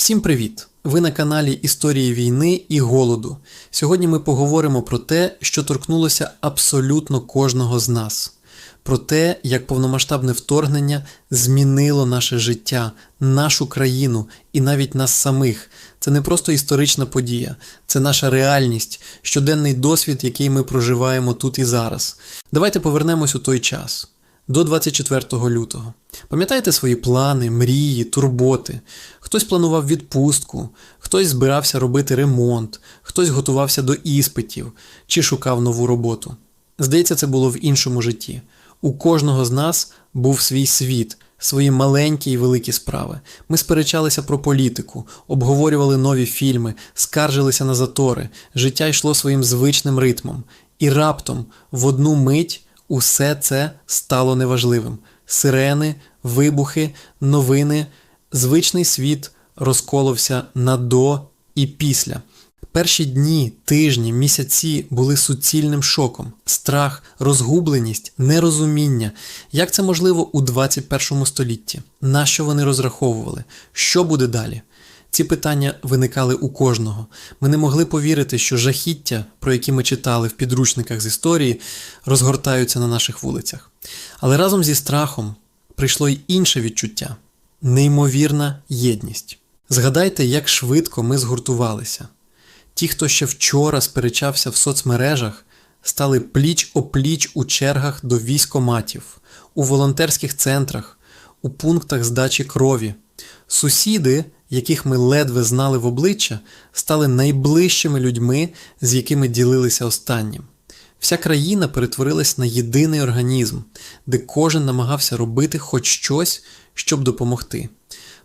Всім привіт! Ви на каналі Історії війни і голоду. Сьогодні ми поговоримо про те, що торкнулося абсолютно кожного з нас. Про те, як повномасштабне вторгнення змінило наше життя, нашу країну і навіть нас самих. Це не просто історична подія, це наша реальність, щоденний досвід, який ми проживаємо тут і зараз. Давайте повернемось у той час до 24 лютого. Пам'ятаєте свої плани, мрії, турботи? Хтось планував відпустку, хтось збирався робити ремонт, хтось готувався до іспитів чи шукав нову роботу. Здається, це було в іншому житті. У кожного з нас був свій світ, свої маленькі і великі справи. Ми сперечалися про політику, обговорювали нові фільми, скаржилися на затори, життя йшло своїм звичним ритмом. І раптом, в одну мить, усе це стало неважливим. Сирени, вибухи, новини, звичний світ розколовся на до і після. Перші дні, тижні, місяці були суцільним шоком, страх, розгубленість, нерозуміння. Як це можливо у 21 столітті? На що вони розраховували? Що буде далі? Ці питання виникали у кожного. Ми не могли повірити, що жахіття, про які ми читали в підручниках з історії, розгортаються на наших вулицях. Але разом зі страхом прийшло й інше відчуття неймовірна єдність. Згадайте, як швидко ми згуртувалися. Ті, хто ще вчора сперечався в соцмережах, стали пліч опліч у чергах до військоматів, у волонтерських центрах, у пунктах здачі крові. Сусіди, яких ми ледве знали в обличчя, стали найближчими людьми, з якими ділилися останнім. Вся країна перетворилась на єдиний організм, де кожен намагався робити хоч щось, щоб допомогти.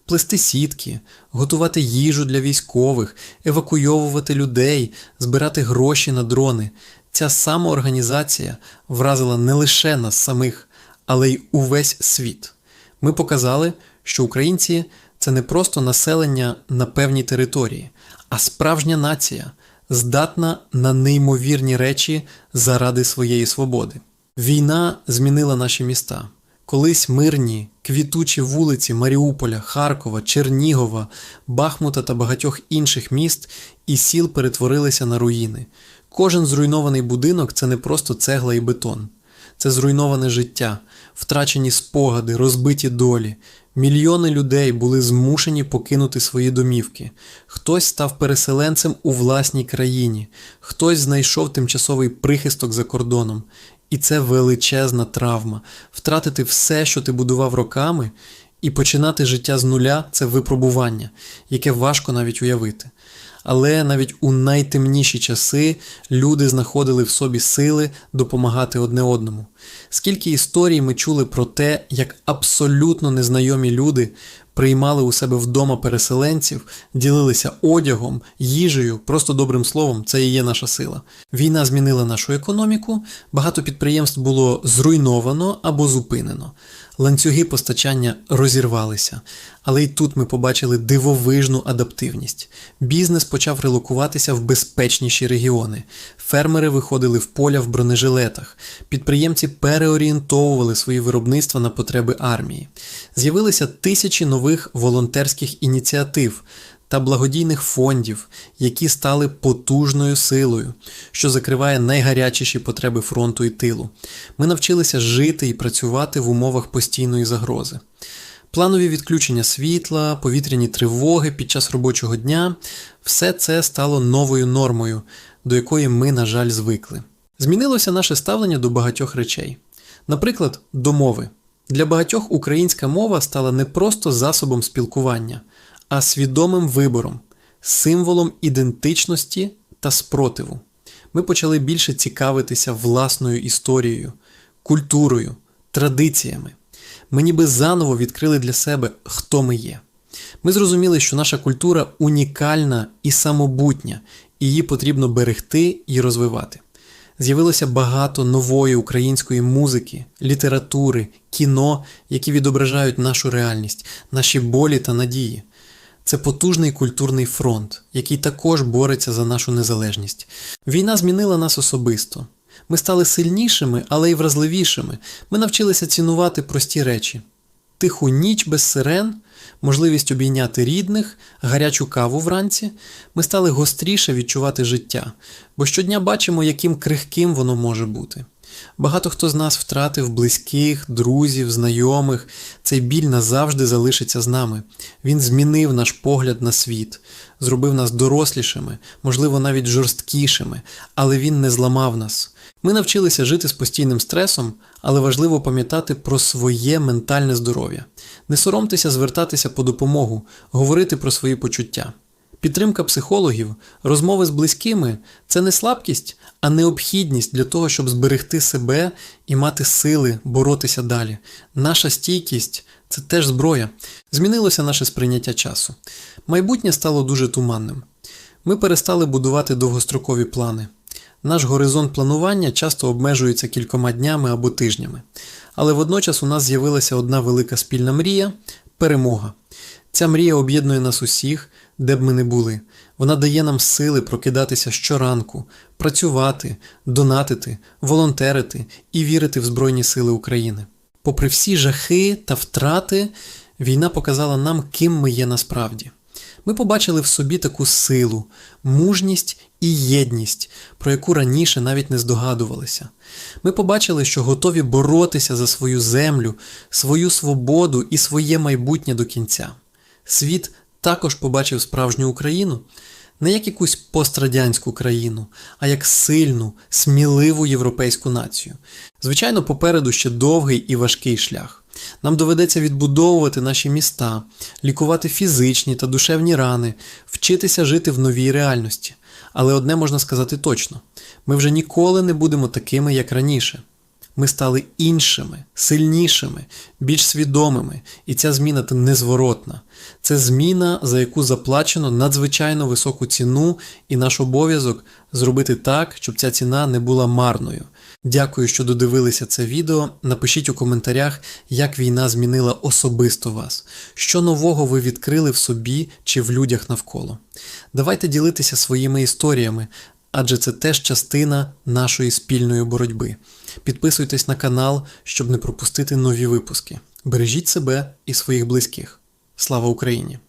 Плести сітки, готувати їжу для військових, евакуйовувати людей, збирати гроші на дрони. Ця самоорганізація вразила не лише нас самих, але й увесь світ. Ми показали, що українці це не просто населення на певній території, а справжня нація, здатна на неймовірні речі заради своєї свободи. Війна змінила наші міста. Колись мирні, квітучі вулиці Маріуполя, Харкова, Чернігова, Бахмута та багатьох інших міст і сіл перетворилися на руїни. Кожен зруйнований будинок це не просто цегла і бетон, це зруйноване життя, втрачені спогади, розбиті долі. Мільйони людей були змушені покинути свої домівки. Хтось став переселенцем у власній країні, хтось знайшов тимчасовий прихисток за кордоном. І це величезна травма. Втратити все, що ти будував роками, і починати життя з нуля це випробування, яке важко навіть уявити. Але навіть у найтемніші часи люди знаходили в собі сили допомагати одне одному. Скільки історій ми чули про те, як абсолютно незнайомі люди приймали у себе вдома переселенців, ділилися одягом, їжею, просто добрим словом, це і є наша сила. Війна змінила нашу економіку, багато підприємств було зруйновано або зупинено. Ланцюги постачання розірвалися, але й тут ми побачили дивовижну адаптивність. Бізнес почав релокуватися в безпечніші регіони. Фермери виходили в поля в бронежилетах, підприємці переорієнтовували свої виробництва на потреби армії. З'явилися тисячі нових волонтерських ініціатив. Та благодійних фондів, які стали потужною силою, що закриває найгарячіші потреби фронту і тилу. Ми навчилися жити і працювати в умовах постійної загрози. Планові відключення світла, повітряні тривоги під час робочого дня все це стало новою нормою, до якої ми, на жаль, звикли. Змінилося наше ставлення до багатьох речей. Наприклад, до мови. Для багатьох українська мова стала не просто засобом спілкування, а свідомим вибором, символом ідентичності та спротиву. Ми почали більше цікавитися власною історією, культурою, традиціями. Ми ніби заново відкрили для себе, хто ми є. Ми зрозуміли, що наша культура унікальна і самобутня, і її потрібно берегти і розвивати. З'явилося багато нової української музики, літератури, кіно, які відображають нашу реальність, наші болі та надії. Це потужний культурний фронт, який також бореться за нашу незалежність. Війна змінила нас особисто. Ми стали сильнішими, але й вразливішими. Ми навчилися цінувати прості речі: тиху ніч без сирен, можливість обійняти рідних, гарячу каву вранці, ми стали гостріше відчувати життя, бо щодня бачимо, яким крихким воно може бути. Багато хто з нас втратив близьких, друзів, знайомих. Цей біль назавжди залишиться з нами. Він змінив наш погляд на світ, зробив нас дорослішими, можливо, навіть жорсткішими, але він не зламав нас. Ми навчилися жити з постійним стресом, але важливо пам'ятати про своє ментальне здоров'я. Не соромтеся звертатися по допомогу, говорити про свої почуття. Підтримка психологів, розмови з близькими це не слабкість, а необхідність для того, щоб зберегти себе і мати сили боротися далі. Наша стійкість це теж зброя. Змінилося наше сприйняття часу. Майбутнє стало дуже туманним. Ми перестали будувати довгострокові плани. Наш горизонт планування часто обмежується кількома днями або тижнями. Але водночас у нас з'явилася одна велика спільна мрія перемога. Ця мрія об'єднує нас усіх, де б ми не були. Вона дає нам сили прокидатися щоранку, працювати, донатити, волонтерити і вірити в Збройні Сили України. Попри всі жахи та втрати, війна показала нам, ким ми є насправді. Ми побачили в собі таку силу, мужність і єдність, про яку раніше навіть не здогадувалися. Ми побачили, що готові боротися за свою землю, свою свободу і своє майбутнє до кінця. Світ також побачив справжню Україну не як якусь пострадянську країну, а як сильну, сміливу європейську націю. Звичайно, попереду ще довгий і важкий шлях. Нам доведеться відбудовувати наші міста, лікувати фізичні та душевні рани, вчитися жити в новій реальності. Але одне можна сказати точно: ми вже ніколи не будемо такими, як раніше. Ми стали іншими, сильнішими, більш свідомими, і ця зміна незворотна. Це зміна, за яку заплачено надзвичайно високу ціну, і наш обов'язок зробити так, щоб ця ціна не була марною. Дякую, що додивилися це відео. Напишіть у коментарях, як війна змінила особисто вас, що нового ви відкрили в собі чи в людях навколо. Давайте ділитися своїми історіями, адже це теж частина нашої спільної боротьби. Підписуйтесь на канал, щоб не пропустити нові випуски. Бережіть себе і своїх близьких. Слава Україні!